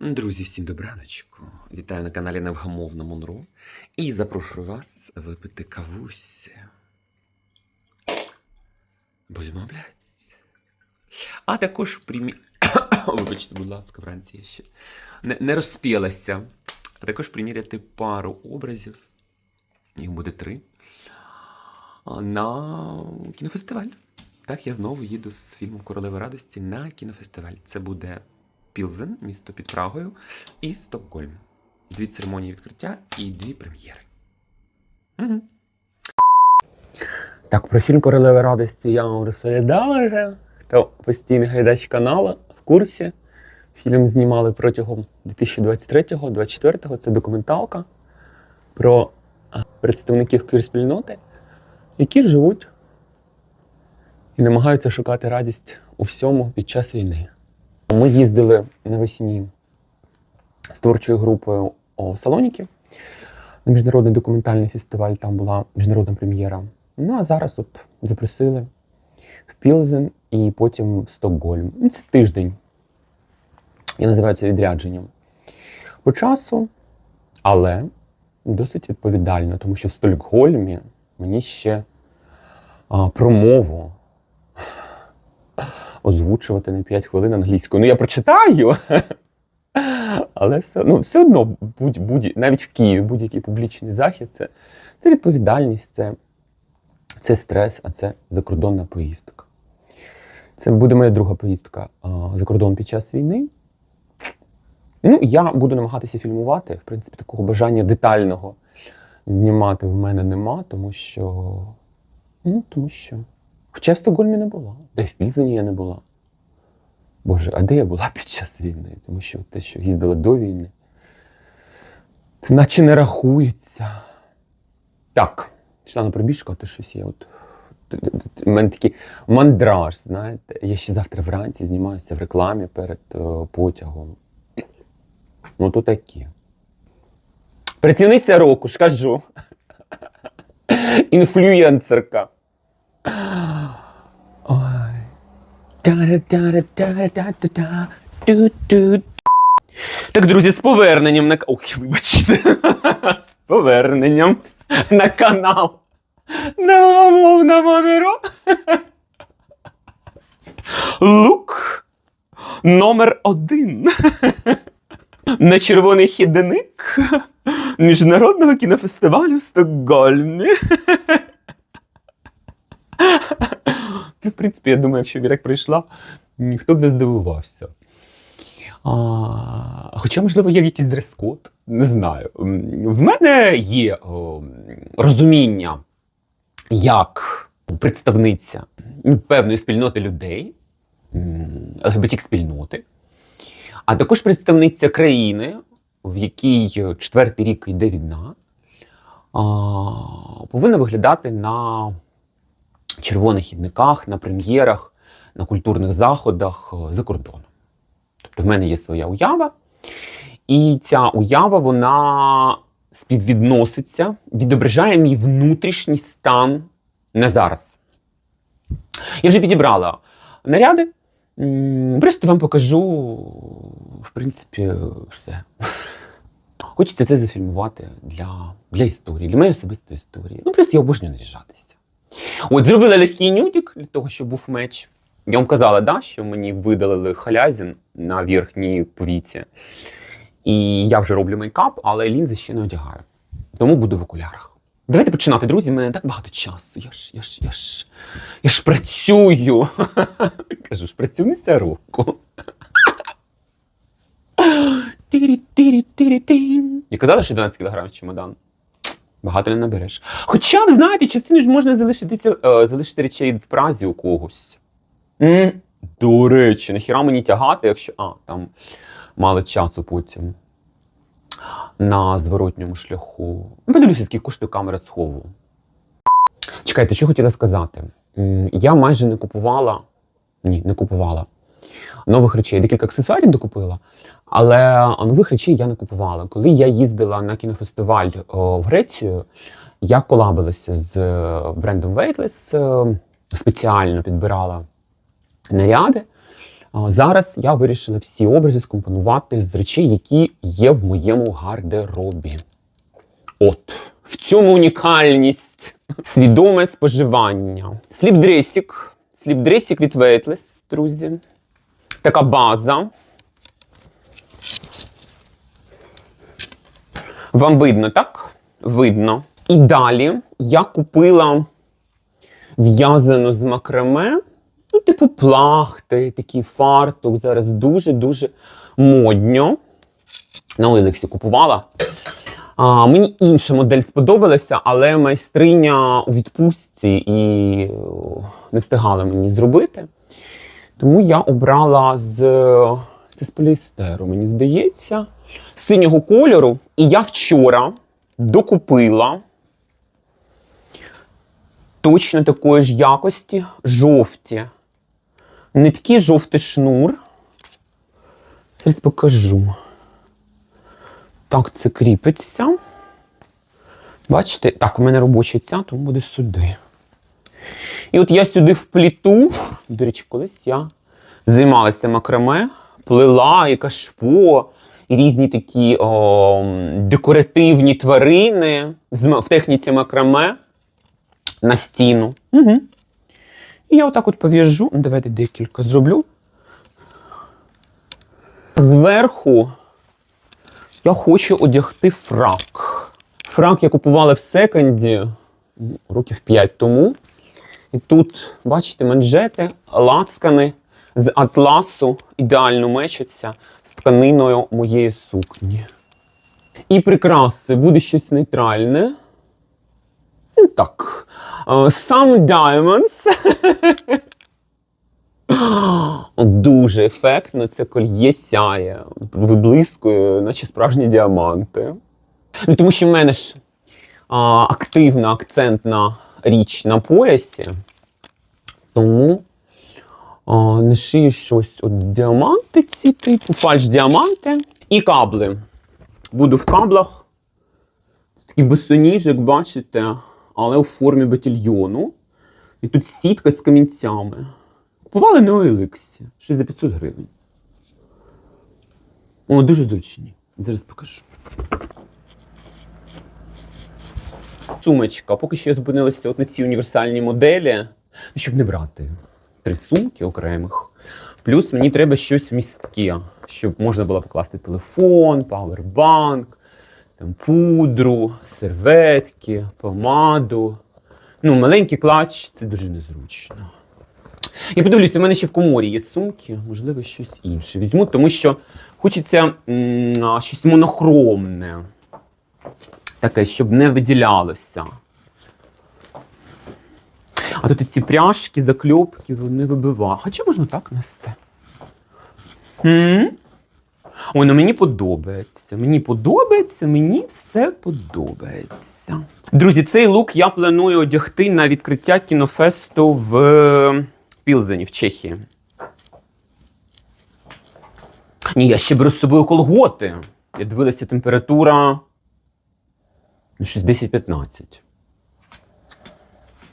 Друзі, всім добраночку. Вітаю на каналі Невгамовна Монро. І запрошую вас випити кавусі. Будемо блядь. А також примі... Вибачте, будь ласка, вранці я ще не, не розпілася. А також приміряти пару образів. Їх буде три. На кінофестиваль. Так, я знову їду з фільмом Королева радості на кінофестиваль. Це буде Пілзен, місто під Прагою, і Стокгольм. Дві церемонії відкриття і дві прем'єри. Угу. Так, про фільм Королева радості я вам розповідала вже. Хто постійний глядач каналу в курсі. Фільм знімали протягом 2023-2024. Це документалка про представників квір-спільноти, які живуть і намагаються шукати радість у всьому під час війни. Ми їздили навесні з творчою групою у Салоніки на міжнародний документальний фестиваль. Там була міжнародна прем'єра. Ну а зараз от запросили в Пілзен і потім в Стокгольм. Ну, Це тиждень. Я називаю це відрядженням. По часу, але досить відповідально, тому що в Стокгольмі мені ще а, промову озвучувати на 5 хвилин англійською. Ну, я прочитаю. Але все, ну, все одно, будь, будь, навіть в Києві будь-який публічний захід це, це відповідальність, це, це стрес, а це закордонна поїздка. Це буде моя друга поїздка а, за кордон під час війни. Ну, я буду намагатися фільмувати. В принципі, такого бажання детального знімати в мене нема, тому що. Ну, тому що. Хоча в Стокгольмі не була, де в Пільзені я не була. Боже, а де я була під час війни? Тому що те, що їздила до війни, це наче не рахується. Так, пішла на пробіжку, а то щось є. От, у мене такий мандраж, знаєте. Я ще завтра вранці знімаюся в рекламі перед е, потягом. Ну, то таке. Працівниця року, ж кажу. Так, друзі, з поверненням на. Ой, вибачте. З поверненням на канал. Невгамовна Монеро. Лук номер один. На червоний хідник міжнародного кінофестивалю в Стокгольмі. Ну, В принципі, я думаю, якщо б я так прийшла, ніхто б не здивувався. А, хоча, можливо, є якийсь дрес-код, не знаю. В мене є о, розуміння, як представниця певної спільноти людей, ЛГБТік-спільноти, а також представниця країни, в якій четвертий рік йде війна, повинна виглядати на червоних хідниках, на прем'єрах, на культурних заходах е, за кордоном. Тобто в мене є своя уява, і ця уява вона співвідноситься, відображає мій внутрішній стан на зараз. Я вже підібрала наряди. Просто вам покажу, в принципі, все. Хочеться це зафільмувати для, для історії, для моєї особистої історії. Ну, плюс я обожнюю наряжатися. От зробила легкий нюдік для того, щоб був меч. Я вам казала, да, що мені видалили халязін на верхній повіці. І я вже роблю мейкап, але лінзи ще не одягаю. Тому буду в окулярах. Давайте починати, друзі. в мене не так багато часу. Я ж, я ж, я ж, я ж працюю. Кажу ж, працівниця року. Я казала, що 12 кг чемодан. Багато не набереш. Хоча, ви знаєте, частину ж можна залишитися, е, залишити речей в празі у когось. м До речі, нахіра мені тягати, якщо. А, там мало часу потім. На зворотньому шляху. Ну, Подивлюся, скільки коштує камера схову. Чекайте, що хотіла сказати. Я майже не купувала. Ні, не купувала. Нових речей. Декілька аксесуарів докупила, але нових речей я не купувала. Коли я їздила на кінофестиваль о, в Грецію, я колабилася з е, брендом Weightless, е, спеціально підбирала наряди Зараз я вирішила всі образи скомпонувати з речей, які є в моєму гардеробі. От, в цьому унікальність. Свідоме споживання. Сліпдресік. Сліпдресік від Weightless, друзі. Така база. Вам видно, так? Видно. І далі я купила в'язану з макраме. Ну, типу плахти, такий фартук. Зараз дуже-дуже модньо. На Олексі купувала. А, мені інша модель сподобалася, але майстриня у відпустці і не встигала мені зробити. Тому я обрала з, це з поліестеру, мені здається, синього кольору. І я вчора докупила точно такої ж якості жовті. Нитки жовтий шнур. Зараз покажу. Так, це кріпиться. Бачите, так, у мене робоча ця, тому буде сюди. І от я сюди впліту. До речі, колись я займалася макраме, плела і кашпо, і різні такі о, декоративні тварини в техніці макраме на стіну. Угу. І я отак от пов'яжу. Ну, Давайте декілька зроблю. Зверху я хочу одягти фрак. Фрак я купувала в секонді ну, років 5 тому. І тут, бачите, манжети, лацкани з атласу ідеально мечаться з тканиною моєї сукні. І прикраси буде щось нейтральне. Ну, Так. Е, Some diamonds. Дуже ефектно це кольє сяє, виблискує, наче справжні діаманти. Ну, тому що в мене ж а, активна акцентна річ на поясі, тому не шию щось от діаманти, ці типу, фальш-діаманти і кабли. Буду в каблах. Це такий босоніжок, бачите, але у формі батальйону. І тут сітка з камінцями. Купували на Олексі. Щось за 500 гривень. О, дуже зручні. Зараз покажу. Сумочка. Поки що я зупинилася от на цій універсальній моделі, щоб не брати три сумки окремих. Плюс мені треба щось містке, щоб можна було покласти телефон, павербанк, там, пудру, серветки, помаду. Ну, маленький клач це дуже незручно. Я подивлюсь, у мене ще в коморі є сумки, можливо, щось інше візьму, тому що хочеться м, щось монохромне. Таке, щоб не виділялося. А тут ці пряжки, закльопки, вони вибивають. Хоча можна так нести. Ой, ну мені подобається. Мені подобається, мені все подобається. Друзі, цей лук я планую одягти на відкриття кінофесту в Пілзені, в Чехії. Ні, я ще беру з собою колготи. Я дивилася температура. Ну, щось 10-15.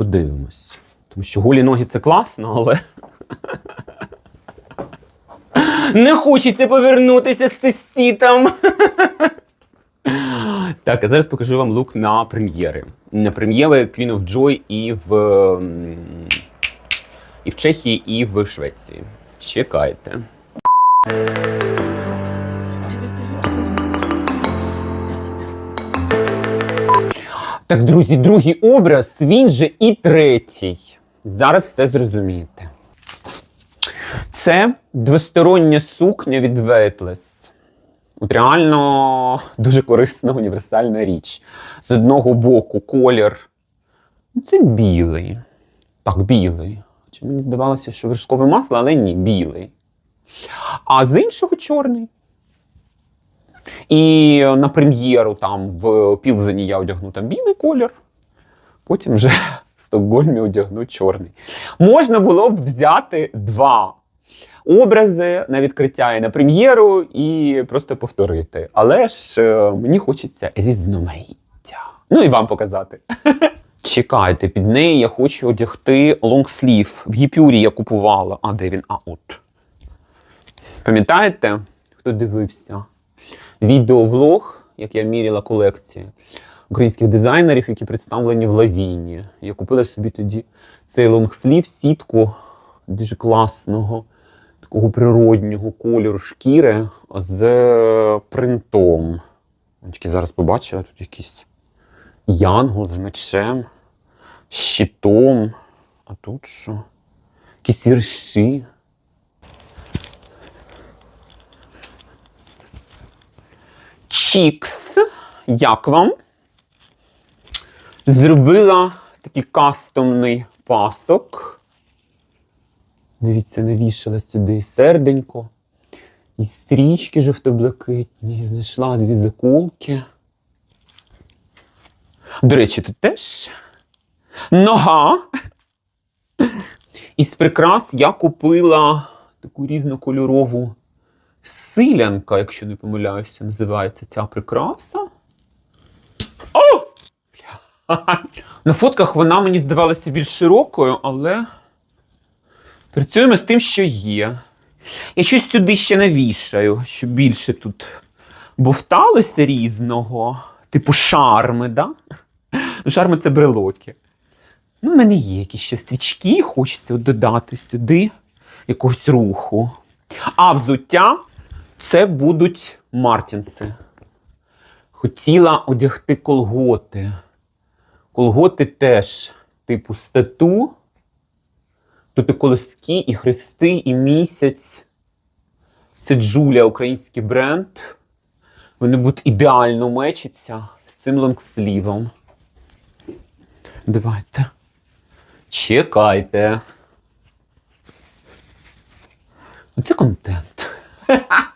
Подивимось. Тому що голі ноги це класно, але. Не хочеться повернутися з сусідом. Так, а зараз покажу вам лук на прем'єри. На прем'єри Queen of Joy і в, і в Чехії, і в Швеції. Чекайте. Так, друзі, другий образ, він же і третій. Зараз все зрозумієте. Це двостороння сукня від Weightless. От реально дуже корисна універсальна річ. З одного боку колір. ну, Це білий. Так, білий. Чи мені здавалося, що вершкове масло, але ні, білий. А з іншого чорний. І на прем'єру там в Пілзені я одягну там білий колір. Потім вже в Стокгольмі одягну чорний. Можна було б взяти два образи на відкриття і на прем'єру і просто повторити. Але ж е, мені хочеться різноманіття. Ну і вам показати. Чекайте, під неї я хочу одягти лонгслів. В Єпюрі я купувала. А де він? А от. Пам'ятаєте, хто дивився? Відеовлог, як я міряла колекції українських дизайнерів, які представлені в Лавіні. Я купила собі тоді цей лонгслів, сітку дуже класного, такого природнього кольору шкіри з принтом. Тільки зараз побачила тут якийсь янгол з мечем, щитом. А тут що? Якісь вірші. Чікс. Як вам? Зробила такий кастомний пасок. Дивіться, навішала сюди серденько. І стрічки жовто-блакитні. Знайшла дві заколки. До речі, тут теж нога. Із прикрас я купила таку різнокольорову силянка, якщо не помиляюся, називається ця прикраса. О! На фотках вона мені здавалася більш широкою, але працюємо з тим, що є. Я щось сюди ще навішаю, щоб більше тут бовталося різного, типу шарми, да? Ну, шарми це брелоки. Ну, в мене є якісь ще стрічки, хочеться додати сюди якогось руху. А взуття це будуть Мартінси. Хотіла одягти колготи. Колготи теж, типу, стату. Тут і колоски, і хрести, і місяць. Це Джулія, український бренд. Вони будуть ідеально мечитися з цим лонгслівом. Давайте. Чекайте. Оце контент.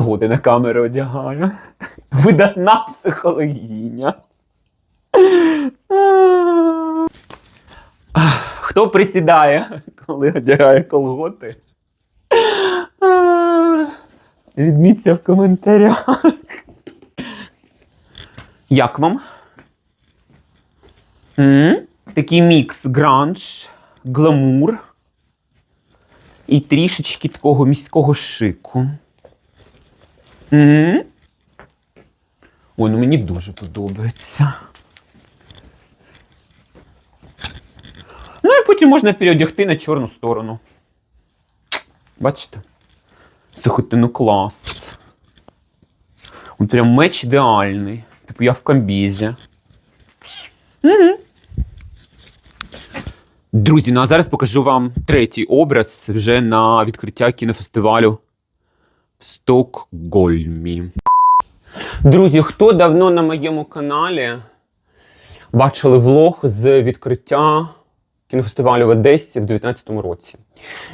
Колготи на камеру одягаю. Видатна психологіня. Хто присідає, коли одягає колготи? Відміться в коментарях. Як вам? М? Такий мікс гранж, гламур і трішечки такого міського шику. М? Ой, ну мені дуже подобається. Ну і потім можна переодягти на чорну сторону. Бачите? Слухайте, ну клас. Он прям меч ідеальний. Типу я в комбізі. Угу. Друзі, ну а зараз покажу вам третій образ вже на відкриття кінофестивалю Стокгольмі. Друзі, хто давно на моєму каналі бачили влог з відкриття кінофестивалю в Одесі в 2019 році.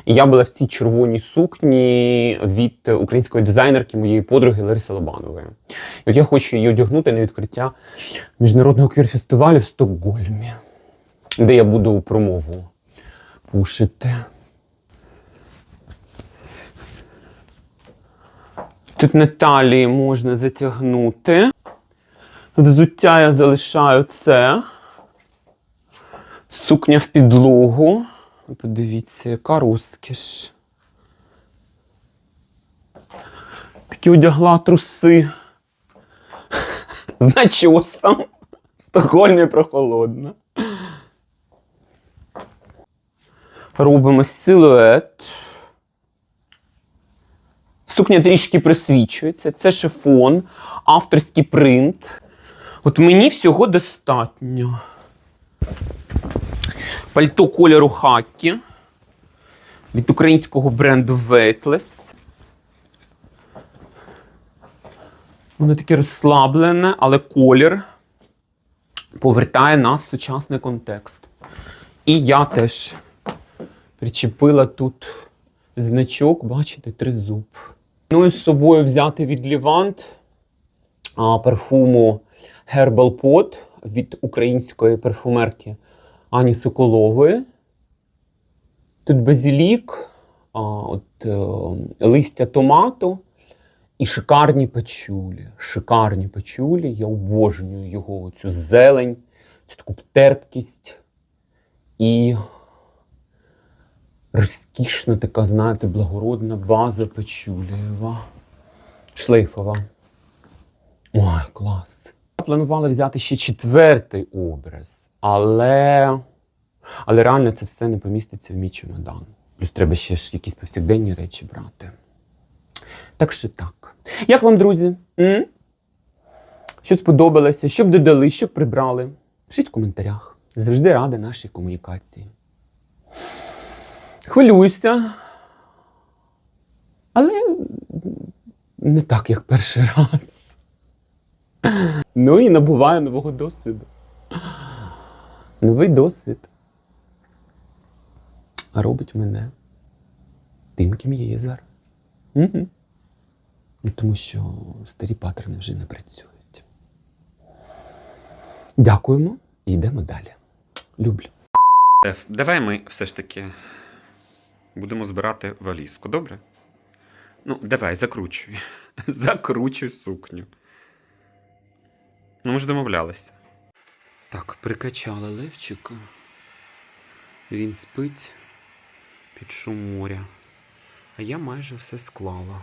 І я була в цій червоній сукні від української дизайнерки моєї подруги Лариси Лобанової. І от я хочу її одягнути на відкриття міжнародного квір-фестивалю в Стокгольмі, де я буду промову пушити. Тут на талії можна затягнути. Взуття я залишаю це. Сукня в підлогу. Подивіться, яка розкіш. Такі одягла труси. З начосом. В Стокгольмі прохолодно. Робимо силует. Сукня трішки присвічується. Це шифон, авторський принт. От мені всього достатньо. Пальто кольору хакі від українського бренду Weightless. Воно таке розслаблене, але колір повертає нас в сучасний контекст. І я теж причепила тут значок, бачите, тризуб. Ну і з собою взяти від Лівант а, парфуму Herbal Pot від української парфумерки Ані Соколової. Тут базилік, а, от, е, листя томату і шикарні пачулі. Шикарні пачулі. Я обожнюю його цю зелень, цю таку терпкість і розкішна така, знаєте, благородна база печулєва. Шлейфова. Ой, клас. Я Планувала взяти ще четвертий образ, але. Але реально це все не поміститься в мій чемодан. Плюс треба ще ж якісь повсякденні речі брати. Так що так. Як вам, друзі? М? Що сподобалося, що б додали, що б прибрали? Пишіть в коментарях. Завжди рада нашій комунікації. Хвилююся. Але не так, як перший раз. Ну і набуваю нового досвіду. Новий досвід робить мене тим, ким я є зараз. Угу. Тому що старі паттерни вже не працюють. Дякуємо і йдемо далі. Люблю. Давай ми все ж таки будемо збирати валізку, добре? Ну, давай, закручуй. Закручуй сукню. Ну, ми ж домовлялися. Так, прикачали Левчика. Він спить під шум моря. А я майже все склала.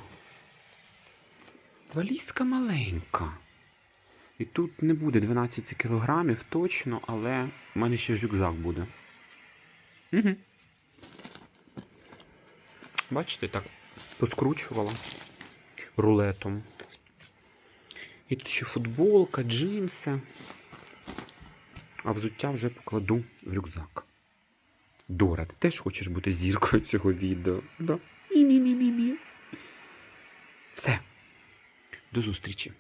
Валізка маленька. І тут не буде 12 кілограмів точно, але в мене ще ж рюкзак буде. Угу. Бачите, так поскручувала рулетом. І тут ще футболка, джинси. А взуття вже покладу в рюкзак. Дора, ти теж хочеш бути зіркою цього відео? Да. Мі-мі-мі-мі-мі. Все. До зустрічі.